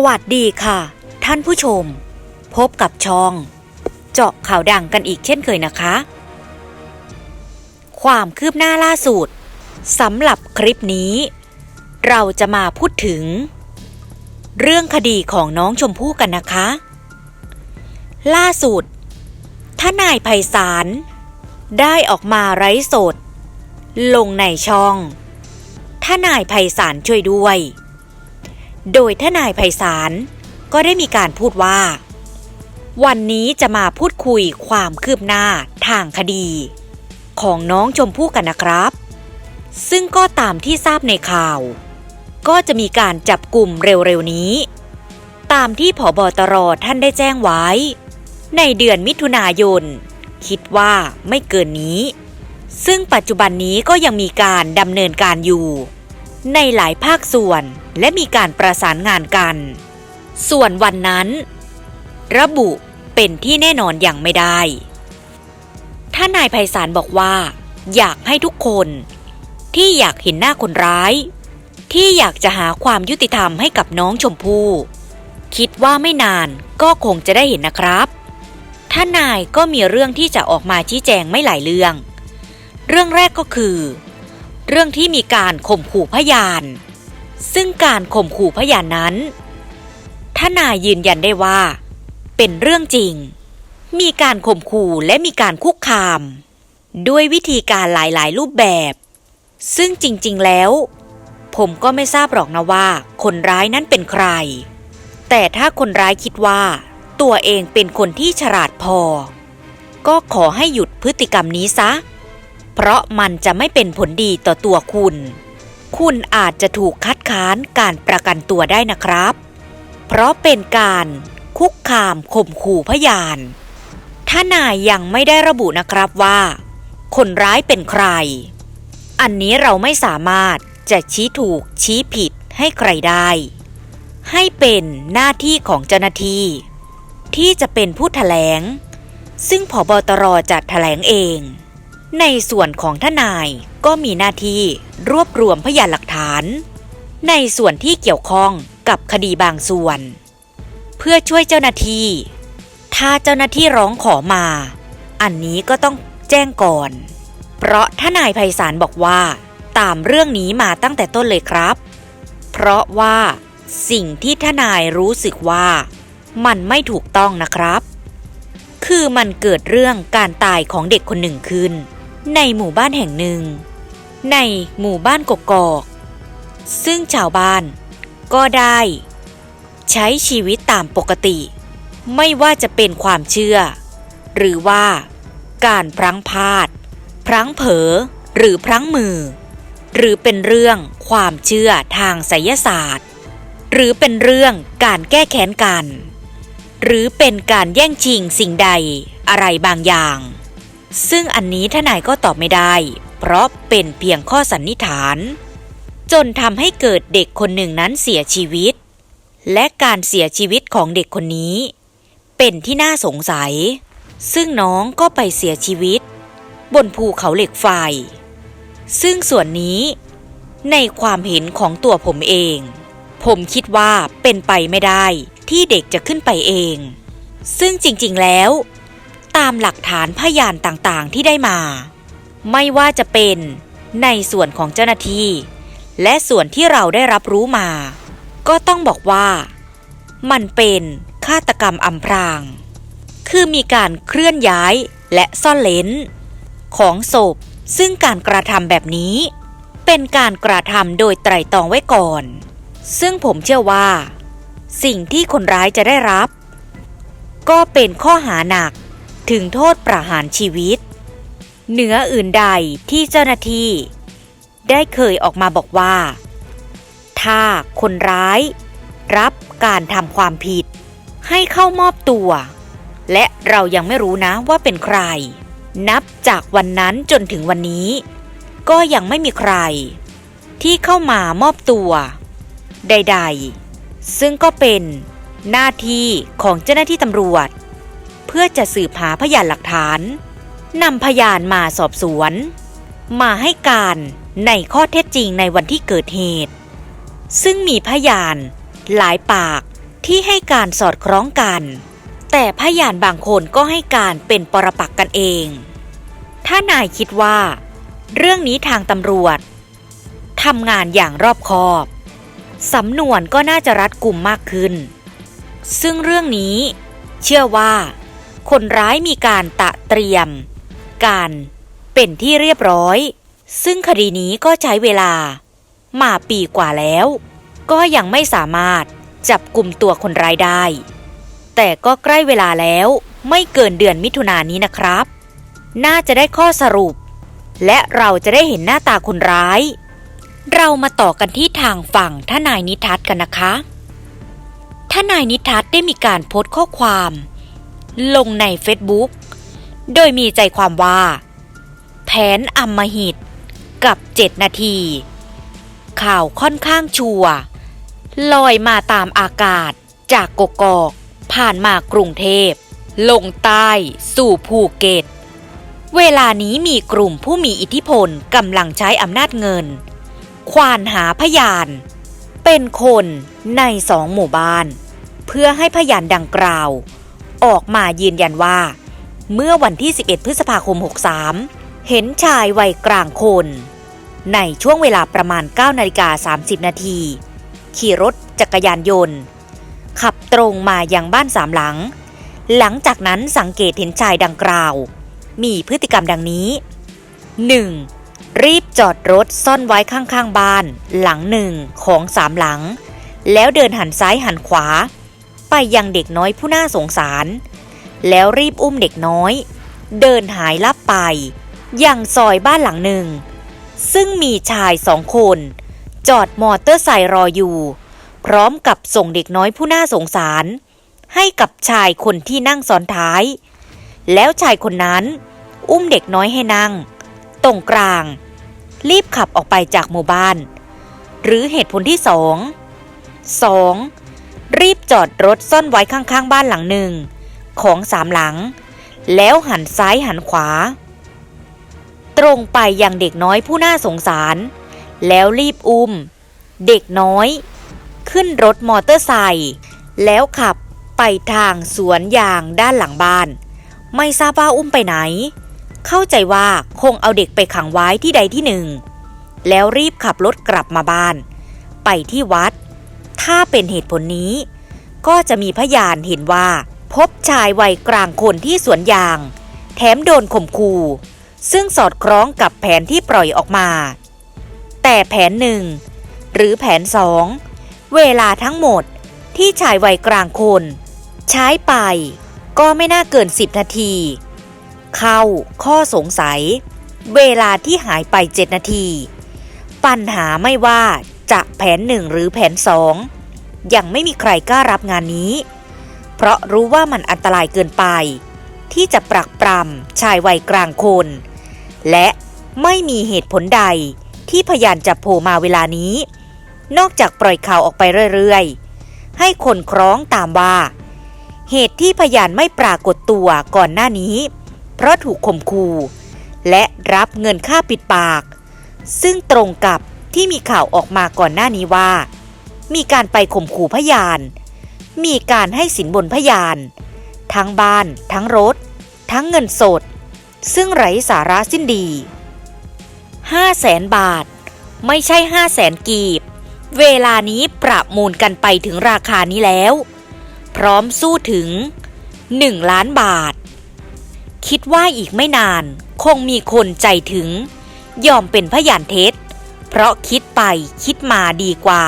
สวัสดีค่ะ ท่านผู้ชม พบกับช่อง เจาะข่าวดังกันอีกเช่นเคยนะคะ ความคืบหน้าล่าสุดสำหรับคลิปนี้ เราจะมาพูดถึง เรื่องคดีของน้องชมพู่กันนะคะ ล่าสุดทนายไพศาลได้ออกมาไร้สด ลงในช่องทนายไพศาลช่วยด้วย โดยทนายไพศาลก็ได้มีการพูดว่า วันนี้จะมาพูดคุยความคืบหน้าทางคดี ของน้องชมพู่กันนะครับ ซึ่งก็ตามที่ทราบในข่าว ก็จะมีการจับกลุ่มเร็วๆนี้ ตามที่ผบตรท่านได้แจ้งไว้ ในเดือนมิถุนายน คิดว่าไม่เกินนี้ ซึ่งปัจจุบันนี้ก็ยังมีการดำเนินการอยู่ ในหลายภาคส่วน และมีการประสานงานกัน ส่วนวันนั้น ระบุเป็นที่แน่นอนอย่างไม่ได้ ท่านนายไพศาลบอกว่า อยากให้ทุกคน ที่อยากเห็นหน้าคนร้าย ที่อยากจะหาความยุติธรรมให้กับน้องชมพู่คิดว่าไม่นานก็คงจะได้เห็นนะครับ ท่านนายก็มีเรื่องที่จะออกมาชี้แจงไม่หลายเรื่อง เรื่องแรกก็คือ เรื่องที่มีการข่มขู่พยาน ซึ่งการข่มขู่พยานนั้นท่านนายยืนยันได้ว่า เป็นเรื่องจริง มีการข่มขู่และมีการคุกคาม ด้วยวิธีการหลายๆ รูปแบบ ซึ่งจริง ๆ แล้ว ผมก็ไม่ทราบหรอกนะว่า คนร้ายนั้นเป็นใคร แต่ถ้าคนร้ายคิดว่า ตัวเองเป็นคนที่ฉลาดพอ ก็ขอให้หยุดพฤติกรรมนี้ซะ เพราะมันจะไม่เป็นผลดีต่อตัวคุณ คุณอาจจะถูกคัดค้านการประกันตัวได้นะครับ เพราะเป็นการคุกคามข่มขู่พยานท่านายยังไม่ได้ระบุนะครับว่า คนร้ายเป็นใคร อันนี้เราไม่สามารถจะชี้ถูกชี้ผิดให้ใครได้ ให้เป็นหน้าที่ของเจ้าหน้าที่ ที่จะเป็นผู้แถลง ซึ่งผบตรจะแถลงเอง ในส่วนของทนายก็มีหน้าที่รวบรวมพยานหลักฐาน ในส่วนที่เกี่ยวข้องกับคดีบางส่วน เพื่อช่วยเจ้าหน้าที่ ถ้าเจ้าหน้าที่ร้องขอมา อันนี้ก็ต้องแจ้งก่อน เพราะทนายไพศาลบอกว่า ตามเรื่องนี้มาตั้งแต่ต้นเลยครับ เพราะว่าสิ่งที่ทนายรู้สึกว่า มันไม่ถูกต้องนะครับ คือมันเกิดเรื่องการตายของเด็กคนหนึ่งขึ้น ในหมู่บ้านแห่งหนึ่ง ในหมู่บ้านกกอก ซึ่งชาวบ้านก็ได้ ใช้ชีวิตตามปกติ ไม่ว่าจะเป็นความเชื่อ หรือว่า การพลั้งพลาด พลั้งเผลอหรือพลั้งมือ หรือเป็นเรื่องความเชื่อทางไสยศาสตร์ หรือเป็นเรื่องการแก้แค้นกัน หรือเป็นการแย่งชิงสิ่งใดอะไรบางอย่าง ซึ่งอันนี้ทนายก็ตอบไม่ได้ เพราะเป็นเพียงข้อสันนิษฐาน จนทำให้เกิดเด็กคนหนึ่งนั้นเสียชีวิต และการเสียชีวิตของเด็กคนนี้ เป็นที่น่าสงสัย ซึ่งน้องก็ไปเสียชีวิต บนภูเขาเหล็กไฟ ซึ่งส่วนนี้ในความเห็นของตัวผมเอง ผมคิดว่าเป็นไปไม่ได้ที่เด็กจะขึ้นไปเอง ซึ่งจริงๆแล้ว ตามหลักฐานพยานต่างๆ ที่ได้มา ไม่ว่าจะเป็นในส่วนของเจ้าหน้าที่ และส่วนที่เราได้รับรู้มา ก็ต้องบอกว่า มันเป็นฆาตกรรมอำพราง คือมีการเคลื่อนย้ายและซ่อนเลนของศพซึ่งการกระทำแบบนี้ เป็นการกระทำโดยไตร่ตรองไว้ก่อน ซึ่งผมเชื่อว่า สิ่งที่คนร้ายจะได้รับ ก็เป็นข้อหาหนัก ถึงโทษประหารชีวิต เหนืออื่นใดที่เจ้าหน้าที่ ได้เคยออกมาบอกว่า ถ้าคนร้าย รับการทำความผิด ให้เข้ามอบตัว และเรายังไม่รู้นะว่าเป็นใคร นับจากวันนั้นจนถึงวันนี้ ก็ยังไม่มีใคร ที่เข้ามามอบตัว ใด ๆ ซึ่งก็เป็นหน้าที่ของเจ้าหน้าที่ตำรวจ เพื่อจะสืบหาพยานหลักฐานนำพยานมาสอบสวน มาให้การในข้อเท็จจริงในวันที่เกิดเหตุ ซึ่งมีพยานหลายปากที่ให้การสอดคล้องกัน แต่พยานบางคนก็ให้การเป็นปรปักกันเอง ถ้านายคิดว่า เรื่องนี้ทางตำรวจทำงานอย่างรอบคอบสำนวนก็น่าจะรัดกุมมากขึ้น ซึ่งเรื่องนี้เชื่อว่า คนร้ายมีการตะเตรียม การเป็นที่เรียบร้อย ซึ่งคดีนี้ก็ใช้เวลา มาปีกว่าแล้ว ก็ยังไม่สามารถจับกลุ่มตัวคนร้ายได้ แต่ก็ใกล้เวลาแล้วไม่เกินเดือนมิถุนายนนี้นะครับ น่าจะได้ข้อสรุป และเราจะได้เห็นหน้าตาคนร้าย เรามาต่อกันที่ทางฝั่งทนายนิทัศน์กันนะคะทนายนิทัศน์ได้มีการโพสต์ข้อความ ลงในเฟซบุ๊กโดยมีใจความว่า แผนอำมหิตกับ 7 นาที ข่าวค่อนข้างชัวลอยมาตามอากาศจากกกอก ผ่านมากรุงเทพ ลงใต้สู่ภูเก็ต เวลานี้มีกลุ่มผู้มีอิทธิพลกำลังใช้อำนาจเงิน ควานหาพยาน เป็นคนในสองหมู่บ้าน เพื่อให้พยานดังกล่าว ออกมายืนยันว่า เมื่อวันที่ 11 พฤษภาคม 63 เห็นชายวัยกลางคน ในช่วงเวลาประมาณ 9 นาฬิกา 30 นาที ขี่รถจักรยานยนต์ ขับตรงมายังบ้านสามหลัง หลังจากนั้นสังเกตเห็นชายดังกล่าว มีพฤติกรรมดังนี้ 1. รีบจอดรถซ่อนไว้ข้างๆบ้าน หลังหนึ่งของสามหลัง แล้วเดินหันซ้ายหันขวา ไปยังเด็กน้อยผู้น่าสงสาร แล้วรีบอุ้มเด็กน้อย เดินหายลับไป ยังซอยบ้านหลังหนึ่ง ซึ่งมีชายสองคน จอดมอเตอร์ไซค์รออยู่ พร้อมกับส่งเด็กน้อยผู้น่าสงสาร ให้กับชายคนที่นั่งซ้อนท้าย แล้วชายคนนั้น อุ้มเด็กน้อยให้นั่ง ตรงกลาง รีบขับออกไปจากหมู่บ้าน หรือเหตุผลที่สอง 2. รีบจอดรถซ่อนไว้ข้างๆ บ้านหลังหนึ่ง ของสามหลัง แล้วหันซ้ายหันขวา ตรงไปยังเด็กน้อยผู้น่าสงสาร แล้วรีบอุ้ม เด็กน้อย ขึ้นรถมอเตอร์ไซค์แล้วขับไปทางสวนยางด้านหลังบ้าน ไม่ทราบว่าอุ้มไปไหน เข้าใจว่าคงเอาเด็กไปขังไว้ที่ใดที่หนึ่ง แล้วรีบขับรถกลับมาบ้าน ไปที่วัด ถ้าเป็นเหตุผลนี้ ก็จะมีพยานเห็นว่า พบชายวัยกลางคนที่สวนยาง แถมโดนข่มขู่ซึ่งสอดคล้องกับแผนที่ปล่อยออกมา แต่แผนหนึ่งหรือแผนสองเวลาทั้งหมดที่ชายวัยกลางคน ใช้ไปก็ไม่น่าเกิน10นาที เข้าข้อสงสัย เวลาที่หายไป7นาที ปัญหาไม่ว่าจะแผนหนึ่งหรือแผนสอง ยังไม่มีใครกล้ารับงานนี้ เพราะรู้ว่ามันอันตรายเกินไป ที่จะปรักปรำชายวัยกลางคน และไม่มีเหตุผลใดที่พยานจะโผล่มาเวลานี้ นอกจากปล่อยข่าวออกไปเรื่อยๆ ให้คนคล้องตามว่า เหตุที่พยานไม่ปรากฏตัวก่อนหน้านี้ เพราะถูกข่มขู่และรับเงินค่าปิดปาก ซึ่งตรงกับที่มีข่าวออกมาก่อนหน้านี้ว่า มีการไปข่มขู่พยาน มีการให้สินบนพยาน ทั้งบ้าน ทั้งรถ ทั้งเงินสด ซึ่งไร้สาระสิ้นดี5แสนบาท ไม่ใช่5แสนกีบ เวลานี้ปรับมูลกันไปถึงราคานี้แล้ว พร้อมสู้ถึง1ล้านบาท คิดว่าอีกไม่นานคงมีคนใจถึง ยอมเป็นพยานเท็จ เพราะคิดไปคิดมาดีกว่า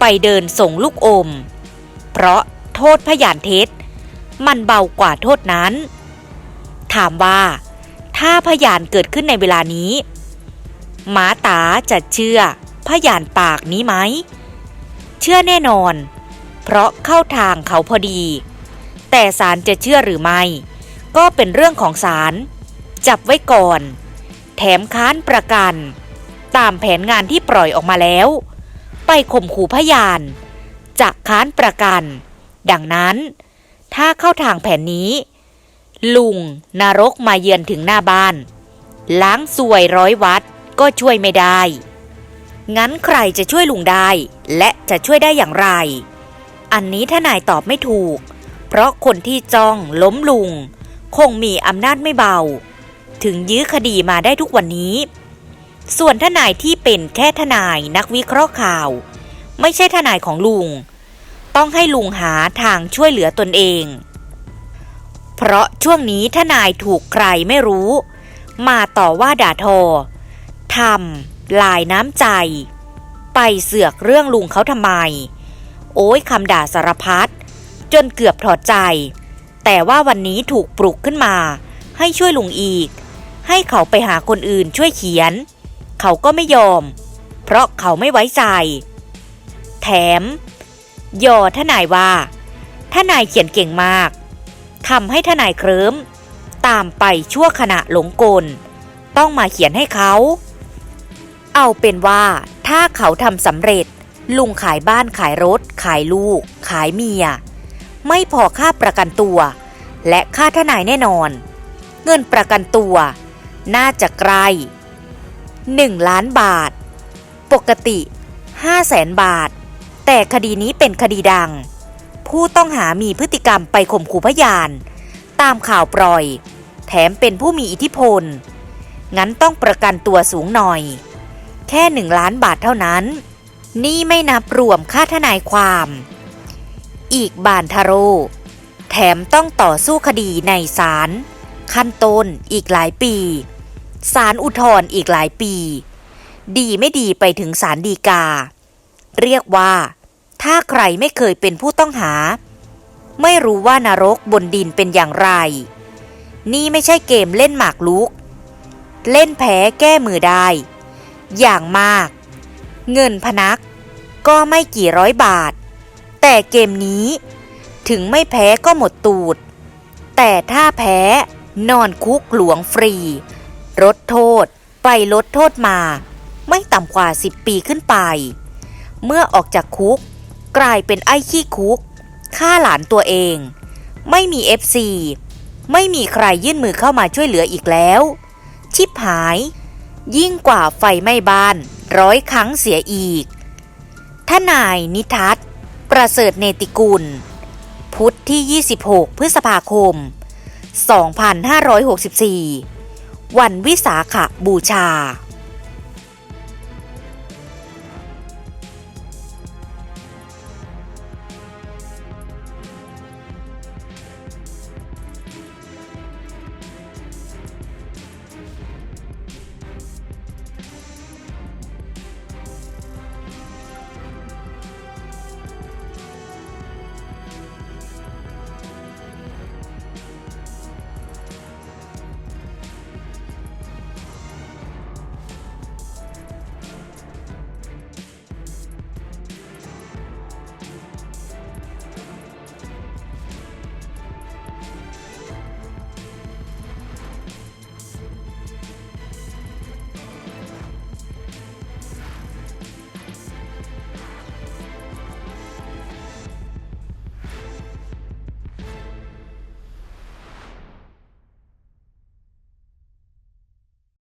ไปเดินส่งลูกอม เพราะโทษพยานเท็จ มันเบากว่าโทษนั้น ถามว่าถ้าพยานเกิดขึ้นในเวลานี้หมาตาจะเชื่อพยานปากนี้ไหม เชื่อแน่นอน เพราะเข้าทางเขาพอดี แต่ศาลจะเชื่อหรือไม่ ก็เป็นเรื่องของศาลจับไว้ก่อน แถมค้านประกัน ตามแผนงานที่ปล่อยออกมาแล้ว ไปข่มขู่พยานจะค้านประกัน ดังนั้น ถ้าเข้าทางแผนนี้ ลุงนรกมาเยือนถึงหน้าบ้าน ล้างสวยร้อยวัดก็ช่วยไม่ได้ งั้นใครจะช่วยลุงได้ และจะช่วยได้อย่างไร อันนี้ทนายตอบไม่ถูก เพราะคนที่จ้องล้มลุง คงมีอำนาจไม่เบา ถึงยื้อคดีมาได้ทุกวันนี้ ส่วนทนายที่เป็นแค่ทนายนักวิเคราะห์ข่าว ไม่ใช่ทนายของลุง ต้องให้ลุงหาทางช่วยเหลือตนเอง เพราะช่วงนี้ทนายถูกใครไม่รู้ มาต่อว่าด่าทอทำลายน้ำใจ ไปเสือกเรื่องลุงเขาทำไม โอ้ยคำด่าสารพัดจนเกือบถอดใจ แต่ว่าวันนี้ถูกปลุกขึ้นมา ให้ช่วยลุงอีก ให้เขาไปหาคนอื่นช่วยเขียน เขาก็ไม่ยอม เพราะเขาไม่ไว้ใจ แถมยอทนายว่าทนายเขียนเก่งมากทำให้ทนายเคลิ้มตามไปชั่วขณะหลงกล ต้องมาเขียนให้เขา เอาเป็นว่าถ้าเขาทำสำเร็จ ลุงขายบ้านขายรถ ขายลูก ขายเมีย ไม่พอค่าประกันตัว และค่าทนายแน่นอน เงินประกันตัว น่าจะไกล 1 ล้านบาท ปกติ5แสนบาท แต่คดีนี้เป็นคดีดัง ผู้ต้องหามีพฤติกรรมไปข่มขู่พยาน ตามข่าวปล่อย แถมเป็นผู้มีอิทธิพล งั้นต้องประกันตัวสูงหน่อย แค่หนึ่งล้านบาทเท่านั้น นี่ไม่นับรวมค่าทนายความ อีกบานทาโรแถมต้องต่อสู้คดีในศาลขั้นต้นอีกหลายปี ศาลอุทธรณ์อีกหลายปี ดีไม่ดีไปถึงศาลฎีกา เรียกว่า ถ้าใครไม่เคยเป็นผู้ต้องหา ไม่รู้ว่านรกบนดินเป็นอย่างไร นี่ไม่ใช่เกมเล่นหมากลุก เล่นแพ้แก้มือได้ อย่างมาก เงินพนักก็ไม่กี่ร้อยบาท แต่เกมนี้ถึงไม่แพ้ก็หมดตูด แต่ถ้าแพ้นอนคุกหลวงฟรี ลดโทษ ไปลดโทษมา ไม่ต่ำกว่า 10 ปีขึ้นไป เมื่อออกจากคุก กลายเป็นไอ้ขี้คุกฆ่าหลานตัวเอง ไม่มีเอฟซีไม่มีใครยื่นมือเข้ามาช่วยเหลืออีกแล้ว ชิบหาย ยิ่งกว่าไฟไหม้บ้านร้อยครั้งเสียอีกทนายนิทัศประเสริฐเนติกุล พุทธที่ 26 พฤษภาคม 2564 วันวิสาขบูชา